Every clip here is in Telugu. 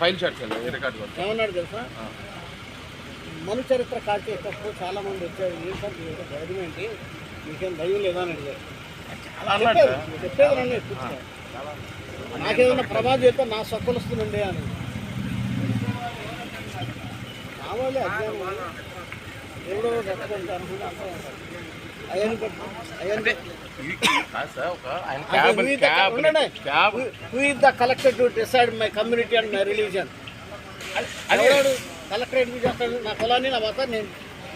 File shot. ఏమన్నాడు తెలుసా? మను చరిత్ర కాల్చేటప్పుడు చాలా మంది వచ్చారు ఏం సార్ ధైర్యం ఏంటి? మీకేం భయం లేదా? అని అడిగారు. చెప్పేది. నాకేదైనా ప్రమాదం చేస్తే నా సొక్కలు వస్తుందండి అని. కావాలి అజ్ఞానం. ఎవడో రెచ్చగొట్టి అనుకుంటే అంతా who is the collector to decide my community and my religion అదే ఎవడు కలెక్టరేట్కి చేస్తాడు? నా కులాన్ని నా మతం నేను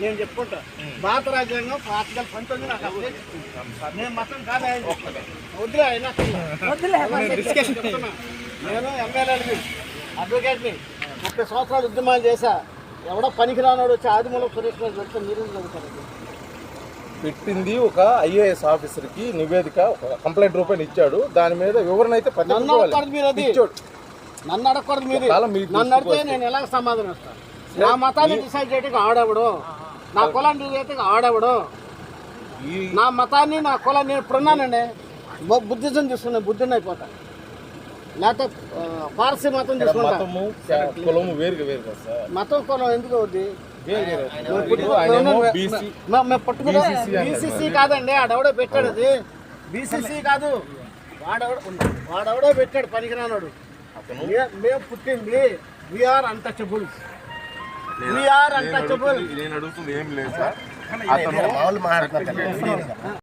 నేను చెప్పుకుంటా. భారత రాజ్యాంగం ఆర్టికల్ పంతొమ్మిది నాకు చెప్తుంది. నేను మతం కాదు. వద్దులే ఆయన. నేను ఎమ్మెల్యేని అడ్వకేట్ని ముప్పై సంవత్సరాలు ఉద్యమాలు చేశా. ఎవడో పనికి రానాడు వచ్చి ఆదిమూలం సురేష్ గారు చెప్తే మీరు చదువుతారు? పెట్టింది ఒక ఐఏఎస్ ఆఫీసర్కి నివేదిక ఒక కంప్లైంట్ రూపాయలు ఇచ్చాడు. దాని మీద వివరణ అయితే ఇచ్చాడు. నన్ను అడగకూడదు మీరు. నన్ను అడిగితే నేను ఎలా సమాధానం ఇస్తాను? నా మతాన్ని డిసైడ్ ఆడేవాడు? నా కులాన్ని ఆడేవాడు? నా మతాన్ని నా కులాన్ని నేను ఇప్పుడున్నానండి బుద్ధిజం తీసుకున్నా బుద్ధిని అయిపోతా. లేకపోతే పారసీ మతం ఇక్కడ తీసుకుంటా మతము కులము వేరుగా వేరు కదా సార్. మతం కులం ఎందుకు అవుద్ది? బీసీసీ కాదండి ఆడెవడో పెట్టాడు అది. బీసీసీ కాదు. వాడెవడో వాడెవడో పెట్టాడు పనికిరానాడు. మే- మేము పుట్టింది వీఆర్ అన్టచబుల్ వీఆర్ అన్టచబుల్ నేను అడుగుతుంది ఏం లేదు సార్. అతను